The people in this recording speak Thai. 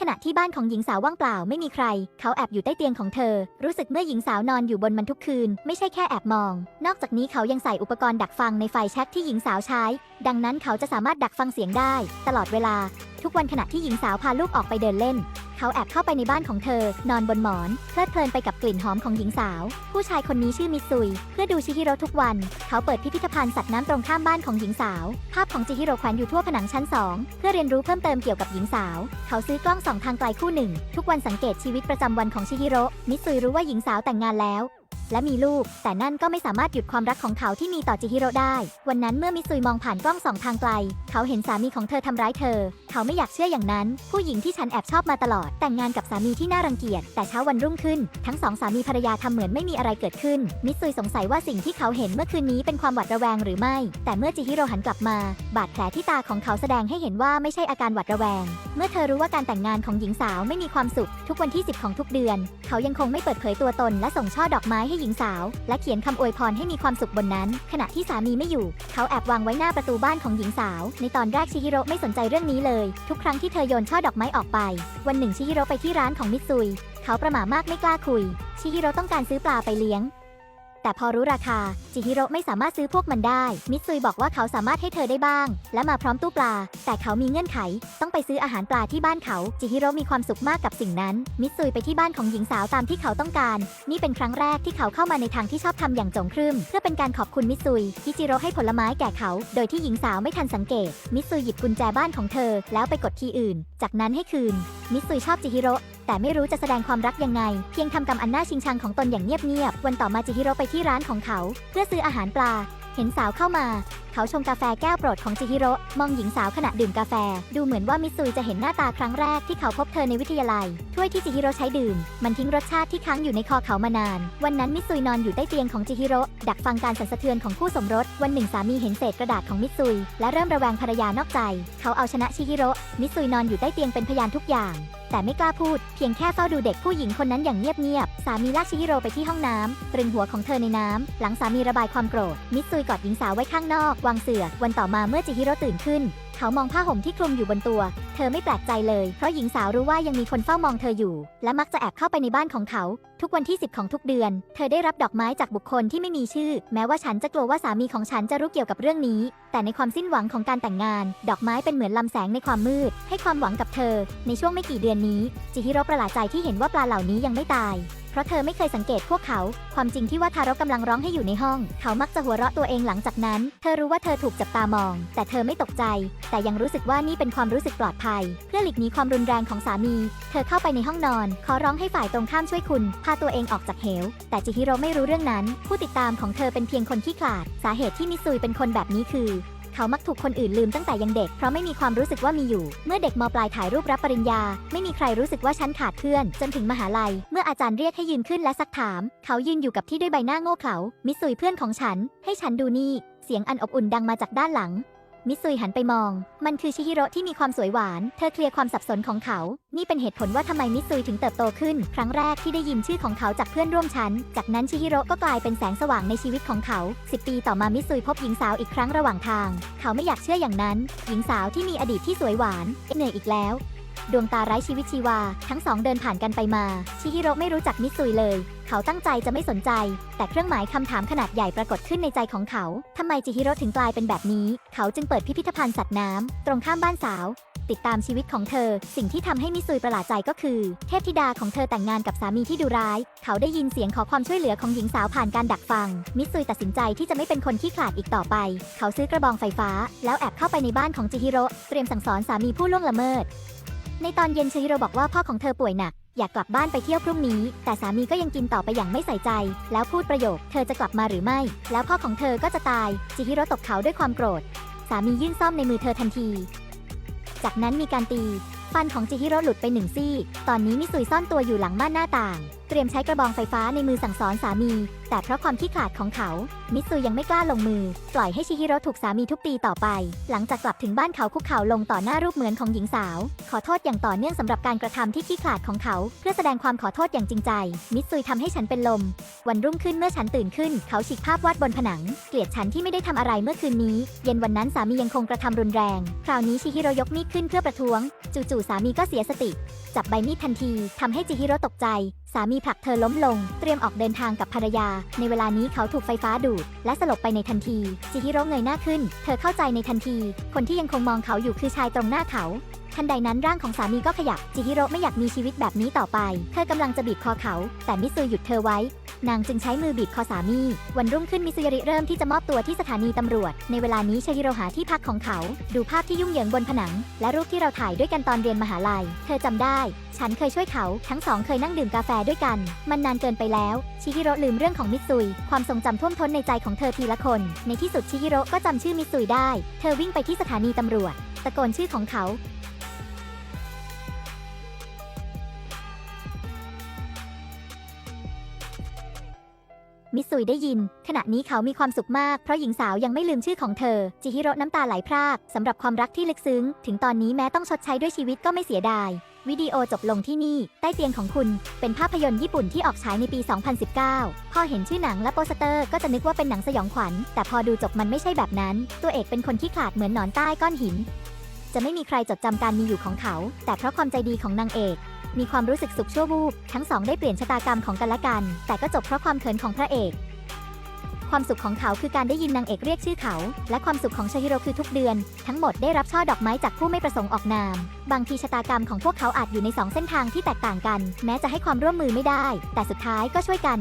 ขณะที่บ้านของหญิงสาวว่างเปล่าไม่มีใคร เขาแอบอยู่ใต้เตียงของเธอ รู้สึกเมื่อหญิงสาวนอนอยู่บนมันทุกคืน ไม่ใช่แค่แอบมอง นอกจากนี้เขายังใส่อุปกรณ์ดักฟังในไฟแช็กที่หญิงสาวใช้ ดังนั้นเขาจะสามารถดักฟังเสียงได้ ตลอดเวลา ทุกวันขณะที่หญิงสาวพาลูกออกไปเดินเล่น เขาแอบเข้าไปในบ้านของเธอ นอนบนหมอน เพลิดเพลินไปกับกลิ่นหอมของหญิงสาว ผู้ชายคนนี้ชื่อมิซุย เพื่อดูชิฮิโร่ทุกวัน เขาเปิดพิพิธภัณฑ์สัตว์น้ำตรงข้ามบ้านของหญิงสาว ภาพของจิฮิโร่แขวนอยู่ทั่วผนังชั้น 2 เพื่อเรียนรู้เพิ่มเติมเกี่ยวกับหญิงสาว เขาซื้อกล้องสองทางไกลคู่หนึ่ง ทุกวันสังเกตชีวิตประจำวันของชิฮิโร่ มิซุยรู้ว่าหญิงสาวแต่งงานแล้วและมีลูก แต่นั่นก็ไม่สามารถหยุดความรักของเขาที่มีต่อจิฮิโร่ได้ วันนั้นเมื่อมิซุยมองผ่านกล้องสองทางไกล เขาเห็นสามีของเธอทำร้ายเธอ เขาไม่อยากเชื่ออย่างนั้น ผู้หญิงที่ฉันแอบชอบมาตลอด แต่งงานกับสามีที่น่ารังเกียจ แต่เช้าวันรุ่งขึ้น ทั้งสองสามีภรรยาทำเหมือนไม่มีอะไรเกิดขึ้น มิซุยสงสัยว่าสิ่งที่เขาเห็นเมื่อคืนนี้เป็นความหวาดระแวงหรือไม่ แต่เมื่อจิฮิโร่หันกลับมา บาดแผลที่ตาของเขาแสดงให้เห็นว่าไม่ใช่อาการหวาดระแวง เมื่อเธอรู้ว่าการแต่งงานของหญิงสาวไม่มีความสุข ทุกวันที่ 10 ของทุกเดือน เขายังคงไม่เปิดเผยตัวตน และส่งช่อดอกไม้ให้หญิงสาว และเขียนคำอวยพรให้มีความสุขบนนั้น ขณะที่สามีไม่อยู่ เขาแอบวางไว้หน้าประตูบ้านของหญิงสาว ในตอนแรกชิฮิโร่ไม่สนใจเรื่องนี้เลยทุกครั้งที่เธอโยนช่อดอกไม้ออกไป วันหนึ่งชิฮิโร่ไปที่ร้านของมิตซุย เขาประหม่ามากไม่กล้าคุย ชิฮิโร่ต้องการซื้อปลาไปเลี้ยง แต่พอรู้ราคา จิฮิโร่ไม่สามารถซื้อพวกมันได้ มิตซุยบอกว่าเขาสามารถให้เธอได้บ้าง และมาพร้อมตู้ปลา แต่เขามีเงื่อนไข ต้องไปซื้ออาหารปลาที่บ้านเขา จิฮิโร่มีความสุขมากกับสิ่งนั้น มิตซุยไปที่บ้านของหญิงสาวตามที่เขาต้องการ นี่เป็นครั้งแรกที่เขาเข้ามาในทางที่ชอบทำอย่างจงครึ่มเพื่อเป็นการขอบคุณมิตซุยฮิจิโร่ให้ผลไม้แก่เขา โดยที่หญิงสาวไม่ทันสังเกต มิตซุยหยิบกุญแจบ้านของเธอ แล้วไปกดคีย์อื่น จากนั้นให้คืน มิตซุยชอบจิฮิโร่ แต่ไม่รู้จะแสดงความรักยังไง เพียงทำกรรมอันน่าชิงชังของตนอย่างเงียบๆวันต่อมาจิฮิโร่ไปที่ร้านของเขา เพื่อซื้ออาหารปลา เห็นสาวเข้ามา เขาชงกาแฟแก้วโปรดของจิฮิโร่มองหญิงสาวขณะดื่มกาแฟ ดูเหมือนว่ามิซุยจะเห็นหน้าตาครั้งแรกที่เขาพบเธอในวิทยาลัยถ้วยที่จิฮิโร่ใช้ดื่ม มันทิ้งรสชาติที่ค้างอยู่ในคอเขามานาน วันนั้นมิซุยนอนอยู่ใต้เตียงของจิฮิโร่ดักฟังการสั่นสะเทือนของคู่สมรสวันหนึ่งสามีเห็นเศษกระดาษของมิซุยและเริ่มระแวงภรรยานอกใจ เขาเอาชนะชิฮิโร่มิซุยนอนอยู่ใต้เตียงเป็นพยานทุกอย่าง แต่ไม่กล้าพูด เพียงแค่เฝ้าดูเด็กผู้หญิงคนนั้นอย่างเงียบๆ สามีลากชิฮิโร่ไปที่ห้องน้ำตรึงหัวของเธอในน้ำ หลังสามีระบายความโกรธ มิตซุยกอดหญิงสาวไว้ข้างนอก วางเสือ วันต่อมาเมื่อจิฮิโร่ตื่นขึ้น เขามองผ้าห่มที่คลุมอยู่บนตัว เธอไม่แปลกใจเลย เพราะหญิงสาวรู้ว่ายังมีคนเฝ้ามองเธออยู่ และมักจะแอบเข้าไปในบ้านของเขา ทุกวันที่ 10 ของทุกเดือน เธอได้รับดอกไม้จากบุคคลที่ไม่มีชื่อ แม้ว่าฉันจะกลัวว่าสามีของฉันจะรู้เกี่ยวกับเรื่องนี้ แต่ในความสิ้นหวังของการแต่งงาน ดอกไม้เป็นเหมือนลำแสงในความมืด ให้ความหวังกับเธอ ในช่วงไม่กี่เดือนนี้จิฮิโร่ประหลาดใจที่เห็นว่าปลาเหล่านี้ยังไม่ตาย เพราะเธอไม่เคยสังเกตพวกเขา ความจริงที่ว่าทารกกำลังร้องให้อยู่ในห้อง เขามักจะหัวเราะตัวเองหลังจากนั้น เธอรู้ว่าเธอถูกจับตามอง แต่เธอไม่ตกใจ แต่ยังรู้สึกว่านี่เป็นความรู้สึกปลอดภัย เพื่อหลีกหนีความรุนแรงของสามี เธอเข้าไปในห้องนอน ขอร้องให้ฝ่ายตรงข้ามช่วยคุณ พาตัวเองออกจากเหว แต่จิฮิโร่ไม่รู้เรื่องนั้น ผู้ติดตามของเธอเป็นเพียงคนขี้ขลาด สาเหตุที่มิซุยเป็นคนแบบนี้คือ เขามักถูกคนอื่นลืมตั้งแต่ยังเด็ก เพราะไม่มีความรู้สึกว่ามีอยู่ เมื่อเด็กมปลายถ่ายรูปรับปริญญา ไม่มีใครรู้สึกว่าฉันขาดเพื่อน จนถึงมหาลัย เมื่ออาจารย์เรียกให้ยืนขึ้นและซักถาม เขายืนอยู่กับที่ด้วยใบหน้าโง่เขลามิสุยเพื่อนของฉัน ให้ฉันดูนี่ เสียงอันอบอุ่นดังมาจากด้านหลัง มิซุยหันไปมอง มันคือชิฮิโร่ที่มีความสวยหวาน เธอเคลียร์ความสับสนของเขา นี่เป็นเหตุผลว่าทำไมมิซุยถึงเติบโตขึ้น ครั้งแรกที่ได้ยินชื่อของเขาจากเพื่อนร่วมชั้น จากนั้นชิฮิโร่ก็กลายเป็นแสงสว่างในชีวิตของเขา 10 ปีต่อมามิซุยพบหญิงสาวอีกครั้งระหว่างทาง เขาไม่อยากเชื่ออย่างนั้น หญิงสาวที่มีอดีตที่สวยหวานเหนื่อยอีกแล้ว ดวงตาไร้ชีวิตชีวา ทั้งสองเดินผ่านกันไปมาชิฮิโร่ไม่รู้จักมิซุยเลย เขาตั้งใจจะไม่สนใจ แต่เครื่องหมายคำถามขนาดใหญ่ปรากฏขึ้นในใจของเขาทำไมจิฮิโร่ถึงกลายเป็นแบบนี้ เขาจึงเปิดพิพิธภัณฑ์สัตว์น้ำตรงข้ามบ้านสาว ติดตามชีวิตของเธอ สิ่งที่ทำให้มิซุยประหลาดใจก็คือ เทพธิดาของเธอแต่งงานกับสามีที่ดุร้าย เขาได้ยินเสียงขอความช่วยเหลือของหญิงสาวผ่านการดักฟัง มิซุยตัดสินใจที่จะไม่เป็นคนขี้ขลาดอีกต่อไป เขาซื้อกระบองไฟฟ้า แล้วแอบเข้าไปในบ้านของจิฮิโร่เตรียมสั่งสอนสามีผู้ล่วงละเมิด ในตอนเย็นชิฮิโรบอกว่าพ่อของเธอป่วยหนัก อยากกลับบ้านไปเที่ยวพรุ่งนี้ แต่สามีก็ยังกินต่อไปอย่างไม่ใส่ใจ แล้วพูดประโยค เธอจะกลับมาหรือไม่ แล้วพ่อของเธอก็จะตายชิฮิโรตกเขาด้วยความโกรธ สามียื่นซ่อมในมือเธอทันที จากนั้นมีการตี ฟันของจิฮิโร่หลุดไปหนึ่งซี่ ตอนนี้มิซุยซ่อนตัวอยู่หลังม่านหน้าต่างเตรียมใช้กระบองไฟฟ้าในมือสั่งสอนสามี แต่เพราะความขี้ขลาดของเขา มิซุยังไม่กล้าลงมือ ปล่อยให้ชิฮิโร่ถูกสามีทุบตีต่อไป หลังจากกลับถึงบ้านเขาคุกเข่าลงต่อหน้ารูปเหมือนของหญิงสาว ขอโทษอย่างต่อเนื่องสำหรับการกระทำที่ขี้ขลาดของเขา เพื่อแสดงความขอโทษอย่างจริงใจ มิซุยทำให้ฉันเป็นลม วันรุ่งขึ้นเมื่อฉันตื่นขึ้น เขาฉีกภาพวาดบนผนัง เกลียดฉันที่ไม่ได้ทำอะไรเมื่อคืนนี้ เย็นวันนั้นสามียังคงกระทำรุนแรง คราวนี้ชิฮิโร่ยกมีดขึ้นเพื่อประท้วง จู่ๆสามีก็เสียสติ จับใบมีดทันทีทำให้จิฮิโร่ตกใจ สามีผลักเธอล้มลง เตรียมออกเดินทางกับภรรยา ในเวลานี้เขาถูกไฟฟ้าดูด และสลบไปในทันทีจิฮิโร่เงยหน้าขึ้น เธอเข้าใจในทันที คนที่ยังคงมองเขาอยู่คือชายตรงหน้าเขาทันใดนั้นร่างของสามีก็ขยับจิฮิโร่ไม่อยากมีชีวิตแบบนี้ต่อไป เธอกำลังจะบีบคอเขา แต่มิซูหยุดเธอไว้ นางจึงใช้มือบีบคอสามี วันรุ่งขึ้นมิซุยริเริ่มที่จะมอบตัวที่สถานีตำรวจ ในเวลานี้ชาฮิโรหาที่พักของเขา ดูภาพที่ยุ่งเหยิงบนผนัง และรูปที่เราถ่ายด้วยกันตอนเรียนมหาลัย เธอจำได้ ฉันเคยช่วยเขา ทั้งสองเคยนั่งดื่มกาแฟด้วยกัน มันนานเกินไปแล้ว ชิฮิโร่ลืมเรื่องของมิซุย ความทรงจำท่วมท้นในใจของเธอทีละคน ในที่สุดชิฮิโร่ก็จำชื่อมิซุยได้ เธอวิ่งไปที่สถานีตำรวจ ตะโกนชื่อของเขา มิสุยได้ยิน ขณะนี้เขามีความสุขมาก เพราะหญิงสาวยังไม่ลืมชื่อของเธอ จิฮิโร่น้ำตาไหลพรากสำหรับความรักที่ลึกซึ้ง ถึงตอนนี้แม้ต้องชดใช้ด้วยชีวิตก็ไม่เสียดาย วิดีโอจบลงที่นี่ ใต้เตียงของคุณ เป็นภาพยนตร์ญี่ปุ่นที่ออกฉายในปี 2019 พอเห็นชื่อหนังและโปสเตอร์ก็จะนึกว่าเป็นหนังสยองขวัญ แต่พอดูจบมันไม่ใช่แบบนั้น ตัวเอกเป็นคนที่ขลาดเหมือนหนอนใต้ก้อนหิน จะไม่มีใครจดจำการมีอยู่ของเขา แต่เพราะความใจดีของนางเอก มีความรู้สึกสุขชั่ววูบ ทั้งสองได้เปลี่ยนชะตากรรมของกันและกัน แต่ก็จบเพราะความเขินของพระเอก ความสุขของเขาคือการได้ยินนางเอกเรียกชื่อเขา และความสุขของชาฮิโร่คือทุกเดือน ทั้งหมดได้รับช่อดอกไม้จากผู้ไม่ประสงค์ออกนาม บางทีชะตากรรมของพวกเขาอาจอยู่ในสองเส้นทางที่แตกต่างกัน แม้จะให้ความร่วมมือไม่ได้ แต่สุดท้ายก็ช่วยกัน